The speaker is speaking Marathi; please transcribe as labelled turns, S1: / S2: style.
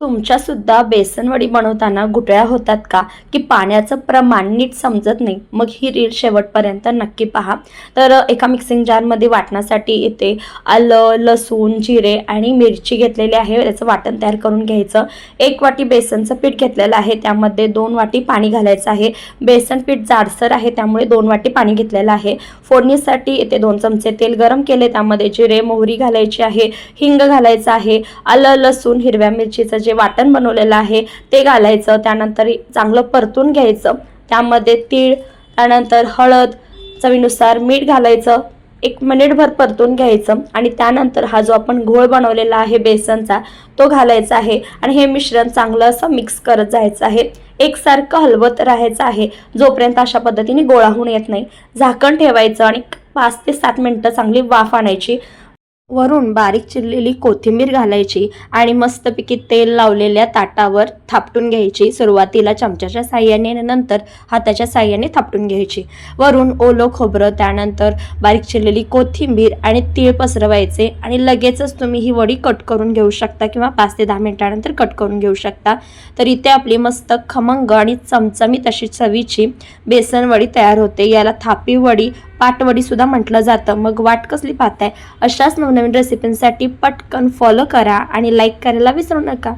S1: तुमच्यासुद्धा बेसनवडी बनवताना गुटळ्या होतात का? की पाण्याचं प्रमाण नीट समजत नाही? मग ही रील शेवटपर्यंत नक्की पहा. तर एका मिक्सिंग जारमध्ये वाटण्यासाठी येते आलं लसूण जिरे आणि मिरची घेतलेली आहे. त्याचं वाटण तयार करून घ्यायचं. एक वाटी बेसनचं पीठ घेतलेलं आहे. त्यामध्ये दोन वाटी पाणी घालायचं आहे. बेसन पीठ जाडसर आहे त्यामुळे दोन वाटी पाणी घेतलेलं आहे. फोडणीसाठी इथे दोन चमचे तेल गरम केले. त्यामध्ये जिरे मोहरी घालायची आहे. हिंग घालायचं आहे. आलं लसूण हिरव्या मिरचीचं जे वाटण बनवलेलं आहे ते घालायचं त्यानंतर चांगलं परतून घ्यायचं. त्यामध्ये तीळ त्यानंतर हळद चवीनुसार मीठ घालायचं. एक मिनिटभर परतून घ्यायचं आणि त्यानंतर हा जो आपण घोळ बनवलेला आहे बेसनचा तो घालायचा आहे आणि हे मिश्रण चांगलं असं मिक्स करत जायचं आहे. एकसारखं हलवत राहायचं आहे. जोपर्यंत अशा पद्धतीने गोळा होऊन येत नाही झाकण ठेवायचं आणि पाच ते सात मिनटं चांगली वाफ आणायची. वरून बारीक चिरलेली कोथिंबीर घालायची आणि मस्तपैकी तेल लावलेल्या ताटावर थापटून घ्यायची. सुरुवातीला चमच्याच्या साह्याने नंतर हाताच्या साह्याने थापटून घ्यायची. वरून ओलं खोबरं त्यानंतर बारीक चिरलेली कोथिंबीर आणि तीळ पसरवायचे आणि लगेचच तुम्ही ही वडी कट करून घेऊ शकता किंवा पाच ते दहा मिनिटानंतर कट करून घेऊ शकता. तर इथे आपली मस्त खमंग आणि चमचमीत अशी चवीची बेसन वडी तयार होते. याला थापी वडी पाटवडी सुद्धा म्हटलं जातं. मग वाट कसली पाहताय? अशाच नवनवीन रेसिपींसाठी पटकन फॉलो करा आणि लाईक करायला विसरू नका.